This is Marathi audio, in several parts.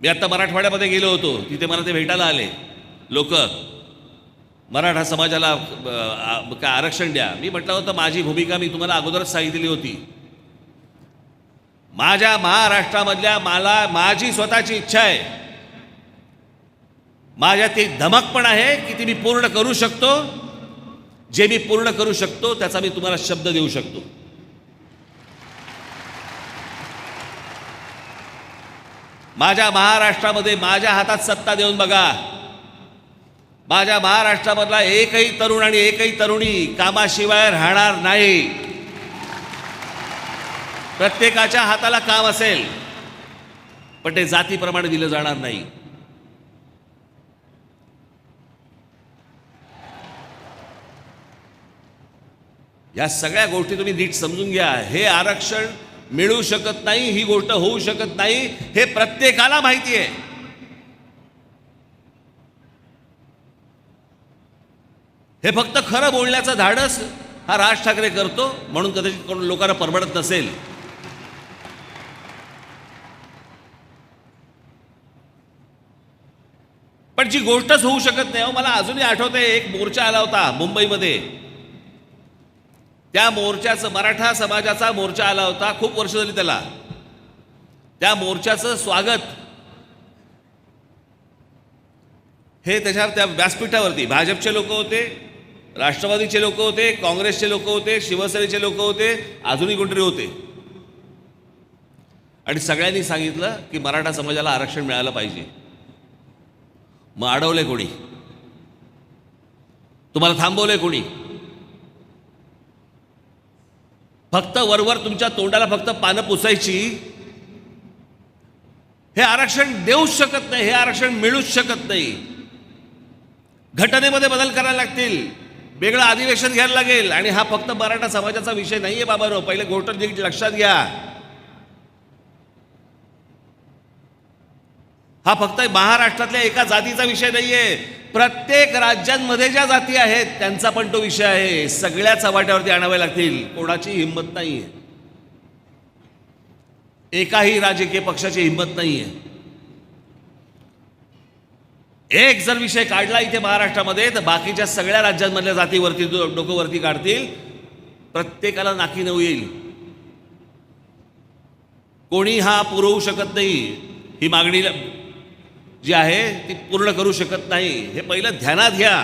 मी आता मराठवाड्यामध्ये गेलो होतो. तिथे मला ते भेटायला आले. लोक मराठा समाजाला काय आरक्षण द्या. मी म्हटलं होतं माझी भूमिका मी तुम्हाला अगोदरच सांगितलेली होती. माझ्या महाराष्ट्रामधल्या मला माझी स्वतःची इच्छा आहे. माझ्यात ती धमक पण आहे की ती मी पूर्ण करू शकतो. जे मी पूर्ण करू शकतो त्याचा मी तुम्हाला शब्द देऊ शकतो. माझ्या महाराष्ट्रामध्ये माझ्या हातात सत्ता देऊन बघा. माझ्या महाराष्ट्रामधला एकही तरुण आणि एकही तरुणी कामाशिवाय राहणार नाही. प्रत्येकाच्या हाताला काम असेल पण ते जातीप्रमाणे दिलं जाणार नाही. या सगळ्या गोष्टी तुम्ही नीट समजून घ्या. हे आरक्षण मिळू शकत नाही ही गोष्ट होऊ शकत नाही हे प्रत्येकाला माहिती आहे. हे फक्त खरं बोलण्याचं धाडस हा राज ठाकरे करतो म्हणून कदाचित कोण लोकांना परवडत नसेल. पण जी गोष्टच होऊ शकत नाही अहो, मला अजूनही आठवते एक मोर्चा आला होता मुंबईमध्ये. त्या मोर्चाचं मराठा समाजाचा मोर्चा आला होता खूप वर्ष झाली त्याला. त्या मोर्चाचं स्वागत. हे त्याच्या त्या व्यासपीठावरती. भाजपचे लोक होते राष्ट्रवादीचे लोक होते काँग्रेसचे लोक होते शिवसेनेचे लोक होते अजूनही कोणतरी होते. आणि सगळ्यांनी सांगितलं की मराठा समाजाला आरक्षण मिळालं पाहिजे. मग अडवले कोणी? तुम्हाला थांबवलंय कोणी? फक्त वरवर तुमच्या तोंडाला फक्त पानं पुसायची. हे आरक्षण देऊच शकत नाही हे आरक्षण मिळूच शकत नाही. घटनेमध्ये बदल करायला लागतील वेगळं अधिवेशन घ्यायला लागेल आणि हा फक्त मराठा समाजाचा विषय नाहीये बाबारो पहिले गोष्ट नीट लक्षात घ्या. हा फक्त महाराष्ट्रातल्या एका जातीचा विषय नाहीये. प्रत्येक राज्यांमध्ये ज्या जाती आहेत त्यांचा पण तो विषय आहे. सगळ्या चव्हाट्यावरती आणाव्या लागतील. कोणाची हिंमत नाही आहे एकाही राजकीय पक्षाची हिंमत नाही आहे एक जर विषय काढला इथे महाराष्ट्रामध्ये तर बाकीच्या सगळ्या राज्यांमधल्या जातीवरती डो- काढतील. प्रत्येकाला नाकी नऊ येईल. कोणी हा पुरवू शकत नाही. ही मागणी जी आहे ती पूर्ण करू शकत नाही. हे पहिलं ध्यानात घ्या.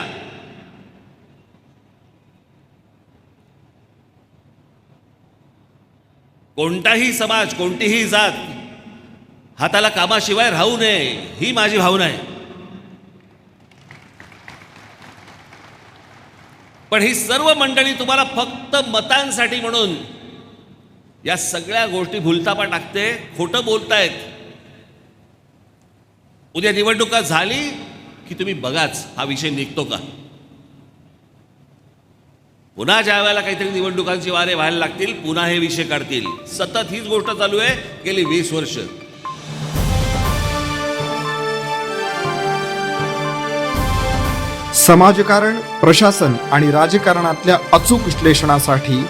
कोणताही समाज कोणतीही जात हाताला कामाशिवाय राहू नये ही माझी भावना आहे. पण ही सर्व मंडळी तुम्हाला फक्त मतांसाठी म्हणून या सगळ्या गोष्टी भुलतापा टाकते खोटं बोलतायत. उद्या निवडणुका झाली की तुम्ही बघाच हा विषय निघतो का? पुन्हा ज्या वेळेला काहीतरी निवडणुकांची वारे व्हायला लागतील पुन्हा हे विषय काढतील. सतत हीच गोष्ट चालू आहे गेली वीस वर्ष. समाजकारण प्रशासन आणि राजकारणातल्या अचूक विश्लेषणासाठी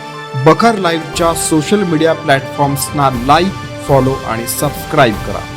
बखर लाईव्हच्या सोशल मीडिया प्लॅटफॉर्म्सना लाईक फॉलो आणि सबस्क्राईब करा.